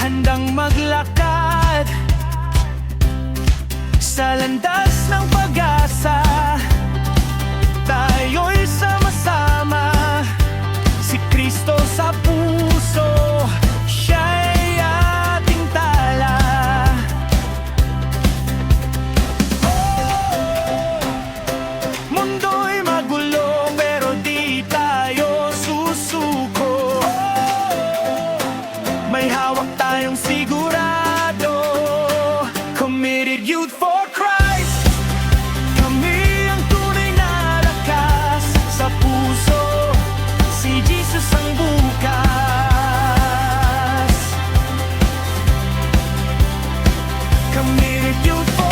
handang maglakad sa landas ng if you fall.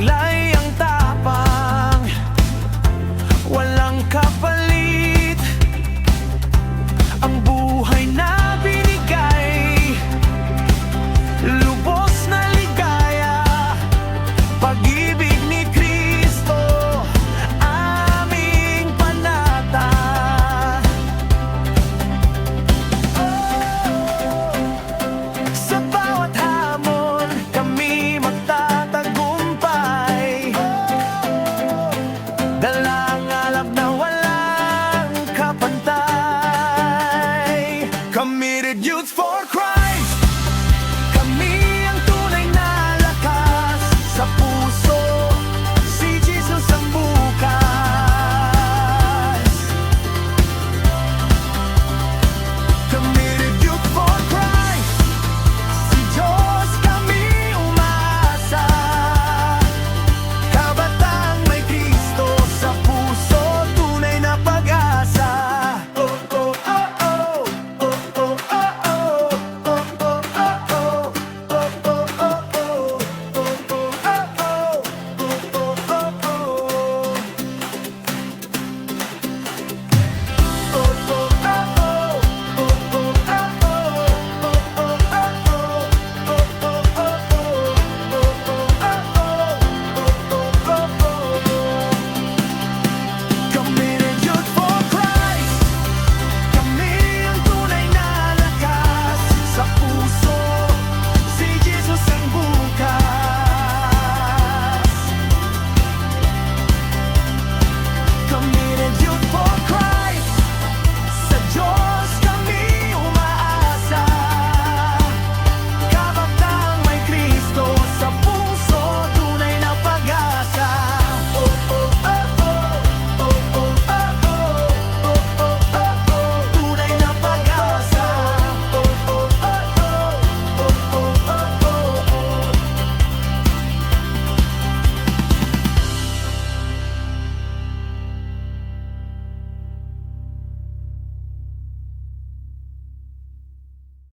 taglay ang tapang. Walang kapalit. Ang buhay